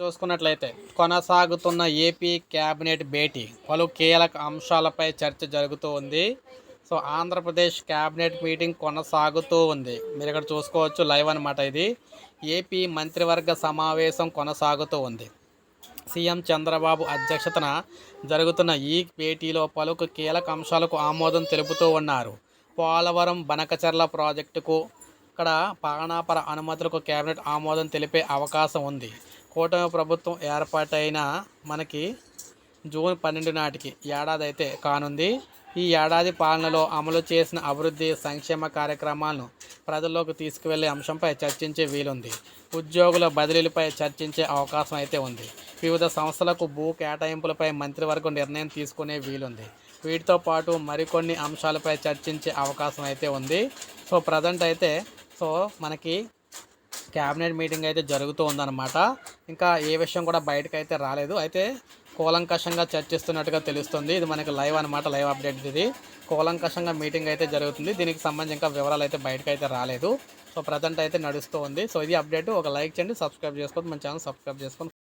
చూసుకున్నట్లయితే కొనసాగుతున్న AP cabinet భేటీ పలు కీలక అంశాలపై చర్చ జరుగుతూ ఉంది. సో ఆంధ్రప్రదేశ్ క్యాబినెట్ మీటింగ్ కొనసాగుతూ ఉంది. మీరు ఇక్కడ చూసుకోవచ్చు లైవ్ అనమాట ఇది. ఏపీ మంత్రివర్గ సమావేశం కొనసాగుతూ ఉంది. సీఎం చంద్రబాబు అధ్యక్షతన జరుగుతున్న ఈ భేటీలో పలుకు కీలక అంశాలకు ఆమోదం తెలుపుతూ ఉన్నారు. పోలవరం బనకచర్ల ప్రాజెక్టుకు ఇక్కడ పాలనాపర అనుమతులకు కేబినెట్ ఆమోదం తెలిపే అవకాశం ఉంది. కూటమి ప్రభుత్వం ఏర్పాటైన మనకి జూన్ పన్నెండు నాటికి ఏడాది అయితే కానుంది. ఈ ఏడాది పాలనలో అమలు చేసిన అభివృద్ధి సంక్షేమ కార్యక్రమాలను ప్రజల్లోకి తీసుకువెళ్ళే అంశంపై చర్చించే వీలుంది. ఉద్యోగుల బదిలీలపై చర్చించే అవకాశం అయితే ఉంది. వివిధ సంస్థలకు భూ కేటాయింపులపై మంత్రివర్గం నిర్ణయం తీసుకునే వీలుంది. వీటితో పాటు మరికొన్ని అంశాలపై చర్చించే అవకాశం అయితే ఉంది. సో ప్రజెంట్ అయితే సో మనకి క్యాబినెట్ మీటింగ్ అయితే జరుగుతూ ఉందన్నమాట. ఇంకా ఏ విషయం కూడా బయటకు అయితే రాలేదు. అయితే కూలంకషంగా చర్చిస్తున్నట్టుగా తెలుస్తుంది. ఇది మనకి లైవ్ అనమాట లైవ్ అప్డేట్ ఇది. కూలంకషంగా మీటింగ్ అయితే జరుగుతుంది. దీనికి సంబంధించి ఇంకా వివరాలు అయితే బయటకు అయితే రాలేదు. సో ప్రజెంట్ అయితే నడుస్తూ ఉంది. సో ఇది అప్డేట్. ఒక లైక్ చేయండి సబ్స్క్రైబ్ చేసుకోండి మన ఛానల్ సబ్స్క్రైబ్ చేసుకోండి.